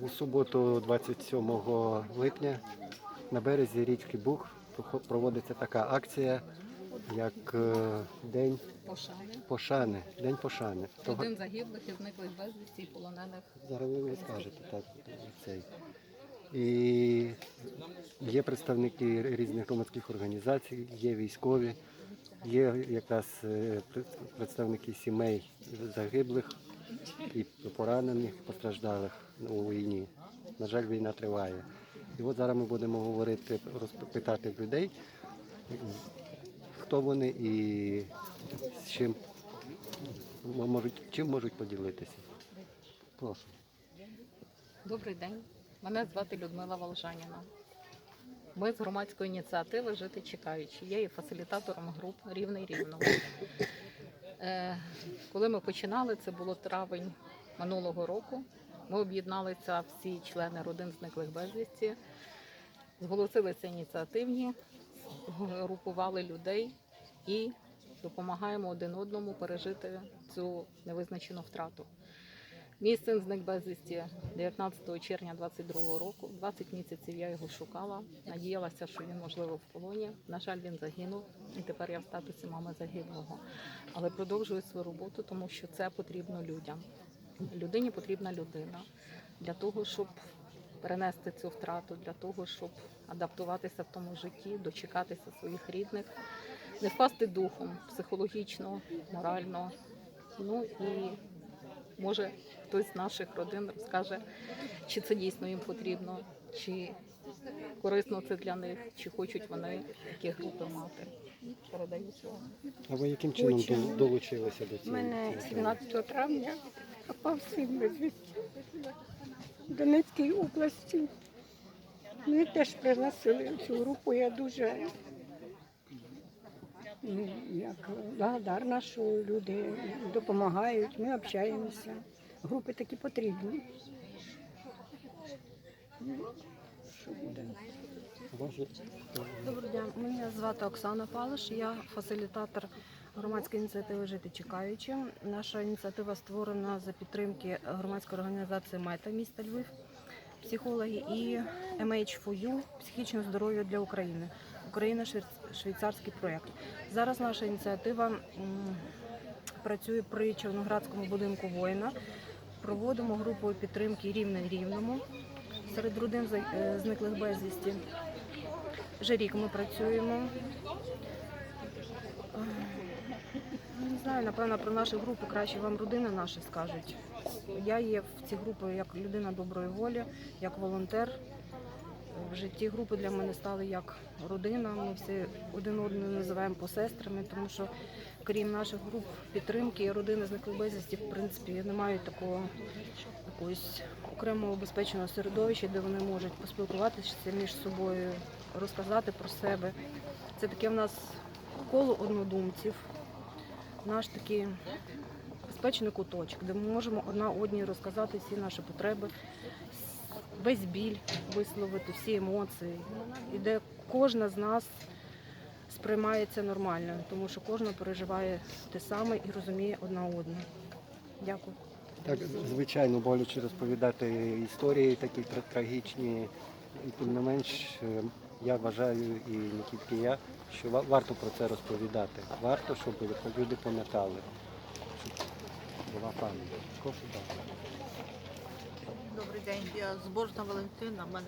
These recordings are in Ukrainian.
У суботу, 27 липня, на березі річки Буг проводиться така акція, як е, День Пошани. пошани. День пошани. Того- Один загиблих і зниклих безвісті і полонених. Зараз ви ви скажете так. Цей. І є представники різних громадських організацій, є військові, є якраз е, представники сімей загиблих і поранених, постраждалих у війні. На жаль, війна триває. І от зараз ми будемо говорити, розпитати людей, хто вони і з чим можуть, чим можуть поділитися. Прошу. Добрий день. Мене звати Людмила Волжаніна. Ми з громадської ініціативи Жити чекаючи. Я є фасилітатором груп Рівний Рівного. Е, коли ми починали, це було травень минулого року. Ми об'єдналися всі члени родин зниклих безвісті, зголосилися ініціативні, групували людей і допомагаємо один одному пережити цю невизначену втрату. Мій син зник безвісті 19 червня 22 року. 20 місяців я його шукала. Надіялася, що він можливо в полоні. На жаль, він загинув, і тепер я в статусі мами загиблого. Але продовжую свою роботу, тому що це потрібно людям. Людині потрібна людина для того, щоб перенести цю втрату, для того, щоб адаптуватися в тому житті, дочекатися своїх рідних, не впасти духом психологічно, морально. Ну і може хтось з наших родин розкаже, чи це дійсно їм потрібно, чи корисно це для них, чи хочуть вони такі групи мати. Передаю слово. А ви яким чином дол- долучилися до У цього? мене 17 травня попав син безвісті в Донецькій області. Мене теж пригласили в цю групу. Я дуже як, благодарна, що люди допомагають, ми общаємося. Групи такі потрібні. Ну? Доброго дня, мене звати Оксана Палиш, я фасилітатор громадської ініціативи Жити чекаючи. Наша ініціатива створена за підтримки громадської організації Мета міста Львів, психологи і MH4U психічне здоров'я для України. Україна швейц- швейцарський проєкт. Зараз наша ініціатива працює при Чорноградському будинку воїна. Проводимо групу підтримки рівне рівному серед родин е, зниклих безвісті. Вже рік ми працюємо. Ех, Не знаю, напевно, про нашу групу краще вам родини наші скажуть. Я є в цій групі як людина доброї волі, як волонтер. В житті групи для мене стали як родина. Ми всі один одного називаємо посестрами, тому що крім наших груп підтримки родини зниклих безвісті, в принципі, не мають такого якогось окремого безпечного середовища, де вони можуть поспілкуватися між собою, розказати про себе. Це таке в нас коло однодумців, наш такий безпечний куточок, де ми можемо одна одній розказати всі наші потреби, весь біль висловити, всі емоції, і де кожна з нас сприймається нормально, тому що кожна переживає те саме і розуміє одна одну. Дякую. Так, звичайно, боляче розповідати історії такі трагічні. І тим не менш, е, я вважаю, і не тільки я, що варто про це розповідати. Варто, щоб люди пам'ятали, щоб була пам'ять. Прошу. Добрий день, я збожна Валентина. У мене,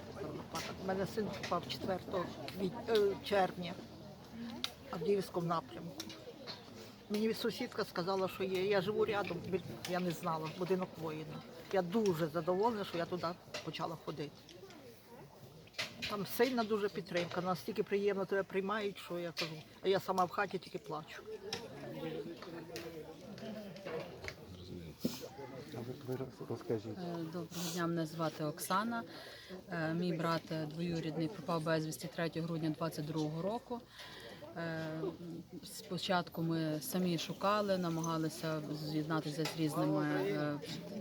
мене син попав 4 квіт... е, червня в Авдіївському напрямку. Мені сусідка сказала, що є. Я живу рядом, я не знала, будинок воїна. Я дуже задоволена, що я туди почала ходити. Там сильна дуже підтримка, настільки приємно тебе приймають, що я кажу, а я сама в хаті тільки плачу. Е, Доброго дня, мене звати Оксана. Е, Мій брат двоюрідний пропав безвісті 3 грудня 22 року. Е, Спочатку ми самі шукали, намагалися з'єднатися з різними е,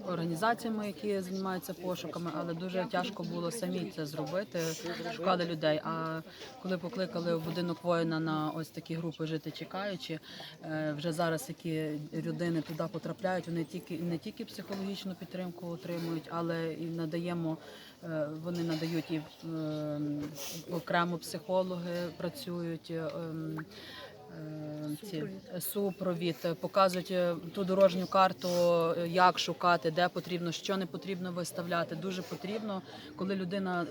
організаціями, які займаються пошуками, але дуже тяжко було самі це зробити. Шукали людей. А коли покликали в будинок воїна на ось такі групи жити чекаючи, е, вже зараз які людини туди потрапляють, вони тільки не тільки психологічну підтримку отримують, але і надаємо. Е, Вони надають і е, окремо психологи працюють. Е, Ці супровід е, показують е, ту дорожню карту, як шукати, де потрібно, що не потрібно виставляти. Дуже потрібно, коли людина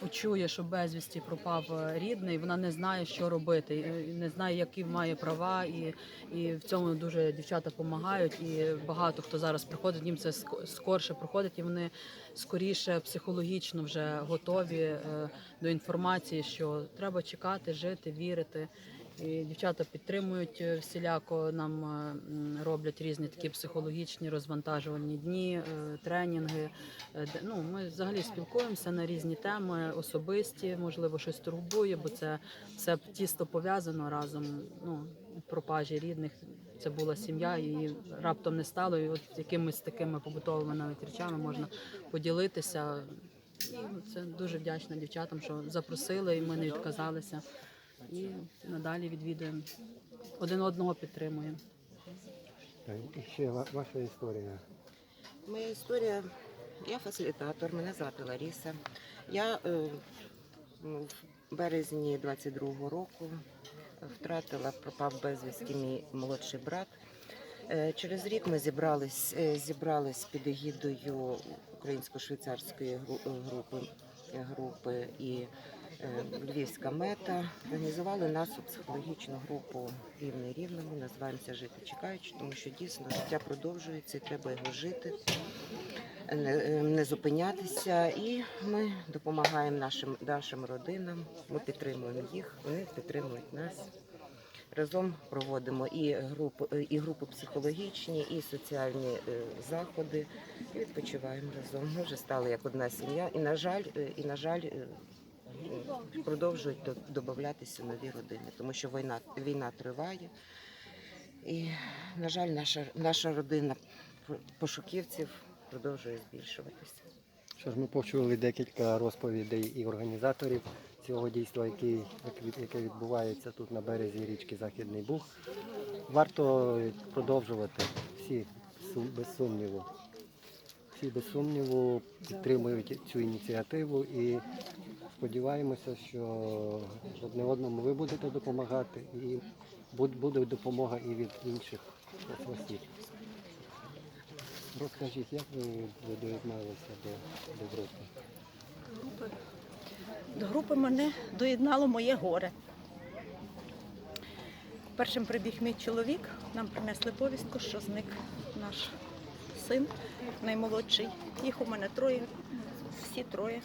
почує, що безвісті пропав рідний, вона не знає, що робити, не знає, які має права, і, і в цьому дуже дівчата допомагають. І багато хто зараз приходить, їм це скорше проходить, і вони скоріше психологічно вже готові до інформації, що треба чекати, жити, вірити. І дівчата підтримують е, всіляко. Нам е, роблять різні такі психологічні розвантажувальні дні, е, тренінги. Ну, ми взагалі спілкуємося на різні теми, особисті, можливо, щось турбує, бо це все тісто пов'язано разом. Ну, пропажі рідних. Це була сім'я, і раптом не стало. І от якимись такими побутовими навіть речами можна поділитися. І це дуже вдячна дівчатам, що запросили, і ми не відказалися. І надалі відвідуємо. Один одного підтримуємо. Так, І ще ва- ваша історія. Моя історія. Я фасилітатор, мене звати Ларіса. Я е, в березні 22-го року втратила, пропав безвісті мій молодший брат. Е, Через рік ми зібрались, е, зібрались під егідою українсько-швейцарської гру- е, групи, е, групи і Львівська мета. Організували нашу психологічну групу рівний рівному. Називаємося Жити чекаючи, тому що дійсно життя продовжується і треба його жити не, е, зупинятися. І ми допомагаємо нашим нашим родинам. Ми підтримуємо їх, вони підтримують нас. Разом проводимо і групи, і групи психологічні, і соціальні е, заходи. І відпочиваємо разом. Ми вже стали як одна сім'я. І на жаль, е, і на жаль. Продовжують додатися нові родини, тому що війна, війна триває. І, на жаль, наша, наша родина пошуківців продовжує збільшуватися. Що ж ми почули декілька розповідей і організаторів цього дійства, який, яке відбувається тут на березі річки Західний Буг. Варто продовжувати всі без сумніву. Всі без сумніву підтримують цю ініціативу і сподіваємося, що одне одному ви будете допомагати і буде допомога і від інших осіб. Розкажіть, як ви доєдналися до, до групи? До групи мене доєднало моє горе. Першим прибіг мій чоловік, нам принесли повістку, що зник наш син, наймолодший. Їх у мене троє, всі троє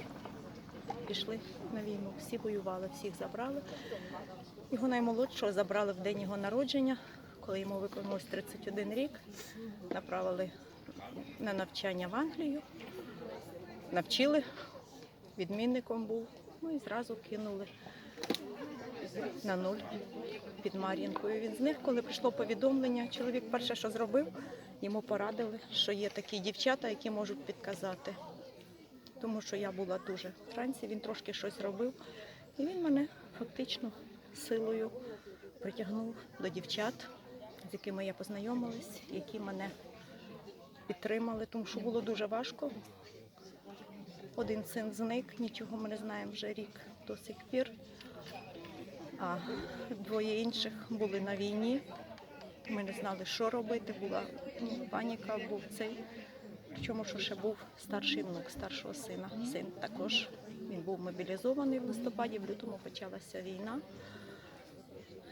пішли на війну, всі воювали, всіх забрали. Його наймолодшого забрали в день його народження, коли йому виконалось 31 рік. Направили на навчання в Англію, навчили, відмінником був. Ну і зразу кинули на нуль під Мар'їнкою. Він зник, коли прийшло повідомлення. Чоловік перше, що зробив, йому порадили, що є такі дівчата, які можуть підказати. Тому що я була дуже в трансі, він трошки щось робив. І він мене фактично силою притягнув до дівчат, з якими я познайомилась, які мене підтримали, тому що було дуже важко. Один син зник, нічого ми не знаємо вже рік до сих пір. А двоє інших були на війні. Ми не знали, що робити. Була паніка, був цей. Причому, що ще був старший внук старшого сина. Син також він був мобілізований в листопаді, в лютому почалася війна.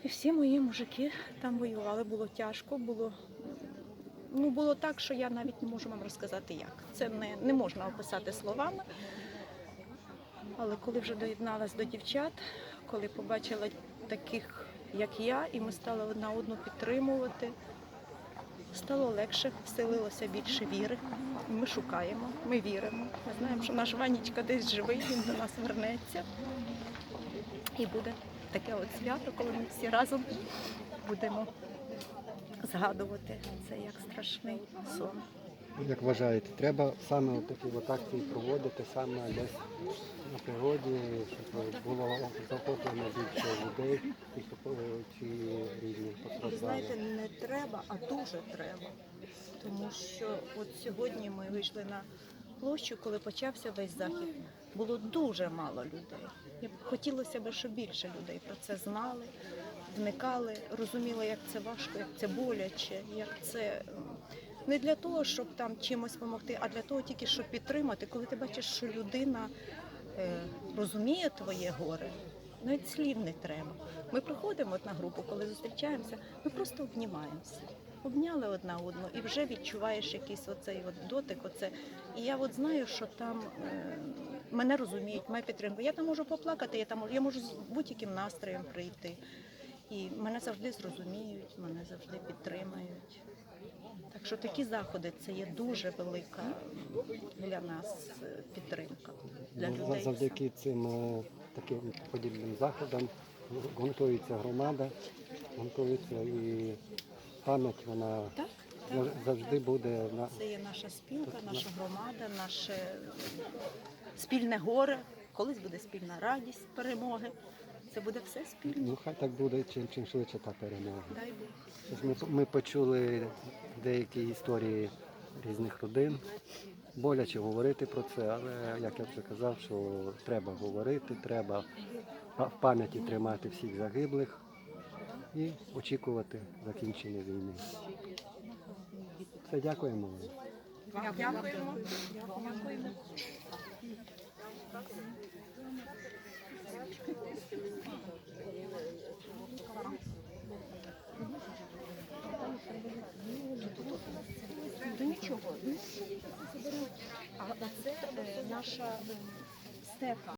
І всі мої мужики там воювали, було тяжко, було ну, було так, що я навіть не можу вам розказати як. Це не, не можна описати словами. Але коли вже доєдналась до дівчат, коли побачила таких, як я, і ми стали одна одну підтримувати, стало легше, вселилося більше віри. Ми шукаємо, ми віримо. Ми знаємо, що наш Ванічка десь живий, він до нас вернеться і буде таке от свято, коли ми всі разом будемо згадувати це як страшний сон. Як вважаєте, треба саме такі акції проводити саме десь на природі, щоб було захоплено більше людей, і щоб, е, чи різних Ви знаєте, не треба, а дуже треба. Тому що от сьогодні ми вийшли на площу, коли почався весь захід. Було дуже мало людей. Хотілося б, щоб більше людей про це знали, вникали, розуміли, як це важко, як це боляче, як це не для того, щоб там чимось допомогти, а для того тільки, щоб підтримати, коли ти бачиш, що людина е, розуміє твоє горе. Навіть слів не треба. Ми приходимо от на групу, коли зустрічаємося, ми просто обнімаємося. Обняли одна одну і вже відчуваєш якийсь оцей от дотик. Оце. І я от знаю, що там е, мене розуміють, мене підтримують. Я там можу поплакати, я там я можу з будь-яким настроєм прийти. І мене завжди зрозуміють, мене завжди підтримають. Так що такі заходи це є дуже велика для нас е, підтримка. Для Ну, людей. Завдяки цим е, таким подібним заходам гунтується громада, гунтується і пам'ять вона Так, так. завжди буде на Це є наша спілка, наша громада, наше спільне горе. Колись буде спільна радість перемоги. Це буде все спільно. ну хай так буде, чим чим швидше та перемога. Дай Бог. Ми, ми почули деякі історії різних родин. Боляче говорити про це, але як я вже казав, що треба говорити, треба в пам'яті тримати всіх загиблих і очікувати закінчення війни. Все, дякуємо. Дякуємо. Дякуємо. До нічого. А це е, наша е, стефа.